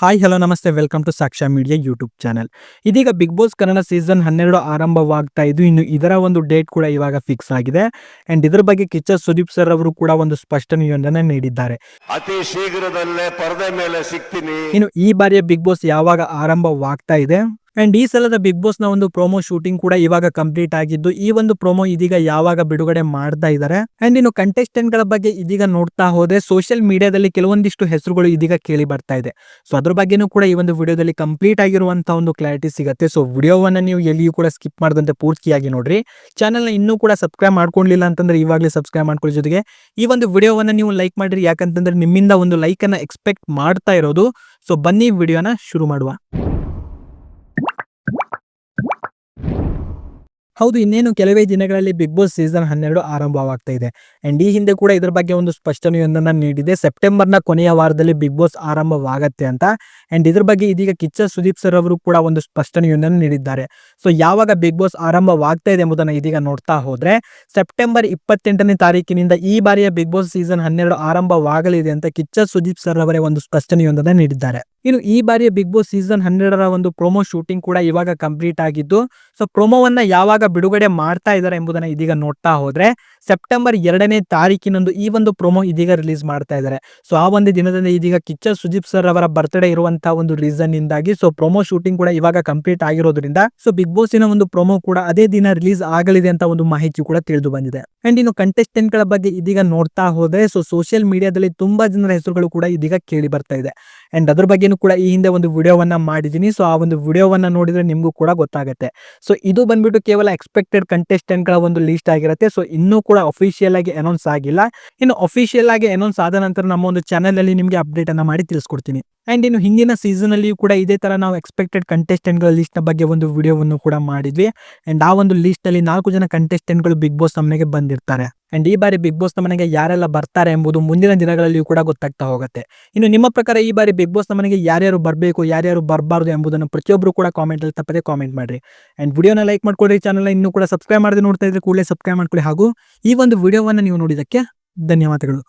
Hi hello ನಮಸ್ತೆ. Welcome to Saksha media YouTube channel ಇದೀಗ Bigg Boss Kannada season ಹನ್ನೆರಡು ಆರಂಭವಾಗ್ತಾ ಇದ್ದು ಇನ್ನು ಇದರ ಒಂದು ಡೇಟ್ ಕೂಡ ಇವಾಗ ಫಿಕ್ಸ್ ಆಗಿದೆ. ಅಂಡ್ ಇದರ ಬಗ್ಗೆ ಕಿಚ್ಚ ಸುದೀಪ್ ಸರ್ ಅವರು ಕೂಡ ಒಂದು ಸ್ಪಷ್ಟನೆಯೊಂದನ್ನು ನೀಡಿದ್ದಾರೆ. ಅತಿ ಶೀಘ್ರದಲ್ಲೇ ಪರದೆ ಮೇಲೆ ಸಿಗ್ತೀನಿ. ಇನ್ನು ಈ ಬಾರಿಯ ಬಿಗ್ ಬಾಸ್ ಯಾವಾಗ ಆರಂಭವಾಗ್ತಾ ಇದೆ? ಅಂಡ್ ಈ ಸಲದ ಬಿಗ್ ಬಾಸ್ನ ಒಂದು ಪ್ರೋಮೋ ಶೂಟಿಂಗ್ ಕೂಡ ಇವಾಗ ಕಂಪ್ಲೀಟ್ ಆಗಿದ್ದು, ಈ ಒಂದು ಪ್ರೋಮೋ ಇದೀಗ ಯಾವಾಗ ಬಿಡುಗಡೆ ಮಾಡ್ತಾ ಇದ್ದಾರೆ ಅಂಡ್ ಇನ್ನು ಕಂಟೆಸ್ಟೆಂಟ್ಗಳ ಬಗ್ಗೆ ಇದೀಗ ನೋಡ್ತಾ ಹೋದ್ರೆ ಸೋಷಿಯಲ್ ಮೀಡಿಯಾದಲ್ಲಿ ಕೆಲವೊಂದಿಷ್ಟು ಹೆಸರುಗಳು ಇದೀಗ ಕೇಳಿ ಬರ್ತಾ ಇದೆ. ಸೊ ಅದ್ರ ಬಗ್ಗೆನೂ ಕೂಡ ಈ ಒಂದು ವಿಡಿಯೋದಲ್ಲಿ ಕಂಪ್ಲೀಟ್ ಆಗಿರುವಂತ ಒಂದು ಕ್ಲಾರಿಟಿ ಸಿಗುತ್ತೆ. ಸೊ ವಿಡಿಯೋವನ್ನ ನೀವು ಎಲ್ಲಿಯೂ ಕೂಡ ಸ್ಕಿಪ್ ಮಾಡದಂತೆ ಪೂರ್ತಿಯಾಗಿ ನೋಡ್ರಿ. ಚಾನಲ್ನ ಇನ್ನೂ ಕೂಡ ಸಬ್ಸ್ಕ್ರೈಬ್ ಮಾಡ್ಕೊಂಡಿಲ್ಲ ಅಂತಂದ್ರೆ ಇವಾಗಲೇ ಸಬ್ಸ್ಕ್ರೈಬ್ ಮಾಡ್ಕೊಳ್ಳೋ ಜೊತೆಗೆ. ಈ ಒಂದು ವಿಡಿಯೋವನ್ನ ನೀವು ಲೈಕ್ ಮಾಡ್ರಿ. ಯಾಕಂತಂದ್ರೆ ನಿಮ್ಮಿಂದ ಒಂದು ಲೈಕ್ ಅನ್ನ ಎಕ್ಸ್ಪೆಕ್ಟ್ ಮಾಡ್ತಾ ಇರೋದು. ಸೊ ಬನ್ನಿ ವಿಡಿಯೋನ ಶುರು ಮಾಡುವ. ಹೌದು, ಇನ್ನೇನು ಕೆಲವೇ ದಿನಗಳಲ್ಲಿ ಬಿಗ್ ಬಾಸ್ ಸೀಸನ್ ಹನ್ನೆರಡು ಆರಂಭವಾಗ್ತಾ ಇದೆ. ಅಂಡ್ ಈ ಹಿಂದೆ ಕೂಡ ಇದರ ಬಗ್ಗೆ ಒಂದು ಸ್ಪಷ್ಟನೆಯೊಂದನ್ನು ನೀಡಿದೆ. ಸೆಪ್ಟೆಂಬರ್ನ ಕೊನೆಯ ವಾರದಲ್ಲಿ ಬಿಗ್ ಬಾಸ್ ಆರಂಭವಾಗತ್ತೆ ಅಂತ. ಅಂಡ್ ಇದ್ರ ಬಗ್ಗೆ ಇದೀಗ ಕಿಚ್ಚ ಸುದೀಪ್ ಸರ್ ಅವರು ಕೂಡ ಒಂದು ಸ್ಪಷ್ಟನೆಯೊಂದನ್ನು ನೀಡಿದ್ದಾರೆ. ಸೊ ಯಾವಾಗ ಬಿಗ್ ಬಾಸ್ ಆರಂಭವಾಗ್ತಾ ಇದೆ ಎಂಬುದನ್ನು ಇದೀಗ ನೋಡ್ತಾ ಹೋದ್ರೆ ಸೆಪ್ಟೆಂಬರ್ ಇಪ್ಪತ್ತೆಂಟನೇ ತಾರೀಕಿನಿಂದ ಈ ಬಾರಿಯ ಬಿಗ್ ಬಾಸ್ ಸೀಸನ್ ಹನ್ನೆರಡು ಆರಂಭವಾಗಲಿದೆ ಅಂತ ಕಿಚ್ಚ ಸುದೀಪ್ ಸರ್ ಅವರೇ ಒಂದು ಸ್ಪಷ್ಟನೆಯೊಂದನ್ನು ನೀಡಿದ್ದಾರೆ. ಇನ್ನು ಈ ಬಾರಿಯ ಬಿಗ್ ಬಾಸ್ ಸೀಸನ್ ಹನ್ನೆರಡರ ಒಂದು ಪ್ರೊಮೋ ಶೂಟಿಂಗ್ ಕೂಡ ಇವಾಗ ಕಂಪ್ಲೀಟ್ ಆಗಿದ್ದು ಸೊ ಪ್ರೊಮೋವನ್ನ ಯಾವಾಗ ಬಿಡುಗಡೆ ಮಾಡ್ತಾ ಇದ್ದಾರೆ ಎಂಬುದನ್ನ ಇದೀಗ ನೋಡ್ತಾ ಹೋದ್ರೆ ಸೆಪ್ಟೆಂಬರ್ ಎರಡನೇ ತಾರೀಕಿನಂದು ಈ ಒಂದು ಪ್ರೊಮೋ ಇದೀಗ ರಿಲೀಸ್ ಮಾಡ್ತಾ ಇದ್ದಾರೆ ಸೊ ಆ ಒಂದು ದಿನದಿಂದ ಇದೀಗ ಕಿಚ್ಚ ಸುಜೀಪ್ ಸರ್ ಅವರ ಬರ್ತ್ಡೇ ಇರುವಂತಹ ಒಂದು ರೀಸನ್ ಇಂದಾಗಿ ಸೊ ಪ್ರೊಮೋ ಶೂಟಿಂಗ್ ಕೂಡ ಇವಾಗ ಕಂಪ್ಲೀಟ್ ಆಗಿರೋದ್ರಿಂದ ಸೊ ಬಿಗ್ ಬಾಸಿನ ಒಂದು ಪ್ರೊಮೋ ಕೂಡ ಅದೇ ದಿನ ರಿಲೀಸ್ ಆಗಲಿದೆ ಅಂತ ಒಂದು ಮಾಹಿತಿ ಕೂಡ ತಿಳಿದು ಬಂದಿದೆ. ಅಂಡ್ ಇನ್ನು ಕಂಟೆಸ್ಟೆಂಟ್ಗಳ ಬಗ್ಗೆ ಇದೀಗ ನೋಡ್ತಾ ಹೋದ್ರೆ ಸೊ ಸೋಷಿಯಲ್ ಮೀಡಿಯಾದಲ್ಲಿ ತುಂಬಾ ಜನರ ಹೆಸರುಗಳು ಕೂಡ ಇದೀಗ ಕೇಳಿ ಬರ್ತಾ ಇದೆ. ಅಂಡ್ ಅದ್ರ ಬಗ್ಗೆನೂ ಕೂಡ ಈ ಹಿಂದೆ ಒಂದು ವಿಡಿಯೋವನ್ನ ಮಾಡಿದ್ದೀನಿ. ಸೊ, ಆ ಒಂದು ವಿಡಿಯೋವನ್ನ ನೋಡಿದ್ರೆ ನಿಮಗೂ ಕೂಡ ಗೊತ್ತಾಗುತ್ತೆ. ಸೊ, ಇದು ಬಂದ್ಬಿಟ್ಟು ಕೇವಲ ಎಕ್ಸ್ಪೆಕ್ಟೆಡ್ ಕಂಟೆಸ್ಟೆಂಟ್ಗಳ ಒಂದು ಲಿಸ್ಟ್ ಆಗಿರುತ್ತೆ. ಸೊ, ಇನ್ನೂ ಕೂಡ ಅಫಿಷಿಯಲ್ ಆಗಿ ಅನೌನ್ಸ್ ಆಗಿಲ್ಲ. ಇನ್ನು ಅಫಿಷಿಯಲ್ ಆಗಿ ಅನೌನ್ಸ್ ಆದ ನಂತರ ನಮ್ಮ ಒಂದು ಚಾನಲ್ ಅಲ್ಲಿ ನಿಮಗೆ ಅಪ್ಡೇಟ್ ಅನ್ನ ಮಾಡಿ ತಿಳಿಸ್ಕೊಡ್ತೀನಿ. ಅಂಡ್ ಇನ್ನು ಹಿಂದಿನ ಸೀಸನ್ ಅಲ್ಲಿಯೂ ಕೂಡ ಇದೇ ತರ ನಾವು ಎಕ್ಸ್ಪೆಕ್ಟೆಡ್ ಕಂಟೆಸ್ಟೆಂಟ್ಗಳ ಬಗ್ಗೆ ಒಂದು ವಿಡಿಯೋವನ್ನು ಕೂಡ ಮಾಡಿದ್ವಿ. ಅಂಡ್ ಆ ಒಂದು ಲಿಸ್ಟ್ ಅಲ್ಲಿ ನಾಲ್ಕು ಜನ ಕಂಟೆಸ್ಟೆಂಟ್ಗಳು ಬಿಗ್ ಬಾಸ್ ಮನೆಗೆ ಬಂದಿರ್ತಾರೆ. ಅಂಡ್ ಈ ಬಾರಿ ಬಿಗ್ ಬಾಸ್ ಮನೆಗೆ ಯಾರೆಲ್ಲ ಬರ್ತಾರೆ ಎಂಬುದು ಮುಂದಿನ ದಿನಗಳಲ್ಲಿಯೂ ಕೂಡ ಗೊತ್ತಾಗ್ತಾ ಹೋಗುತ್ತೆ. ಇನ್ನು ನಿಮ್ಮ ಪ್ರಕಾರ ಈ ಬಾರಿ ಬಿಗ್ ಬಾಸ್ ಮನೆಗೆ ಯಾರ್ಯಾರು ಬರಬೇಕು, ಯಾರ್ಯಾರು ಬರಬಾರ್ದು ಎಂಬುದನ್ನು ಪ್ರತಿಯೊಬ್ಬರು ಕೂಡ ಕಾಮೆಂಟ್ ಅಲ್ಲಿ ತಪ್ಪದೆ ಕಾಮೆಂಟ್ ಮಾಡಿರಿ. ಅಂಡ್ ವಿಡಿಯೋನ ಲೈಕ್ ಮಾಡ್ಕೊಳ್ರಿ ಚಾನಲ್ ಇನ್ನೂ ಕೂಡ ಸಬ್ಸ್ಕ್ರೈಬ್ ಮಾಡಿದ್ರೆ ನೋಡ್ತಾ ಇದ್ರೆ ಕೂಡಲೇ ಸಬ್ಸ್ಕ್ರೈಬ್ ಮಾಡ್ಕೊಳ್ಳಿ ಹಾಗೂ ಈ ಒಂದು ವಿಡಿಯೋವನ್ನು ನೀವು ನೋಡಿದಕ್ಕೆ ಧನ್ಯವಾದಗಳು.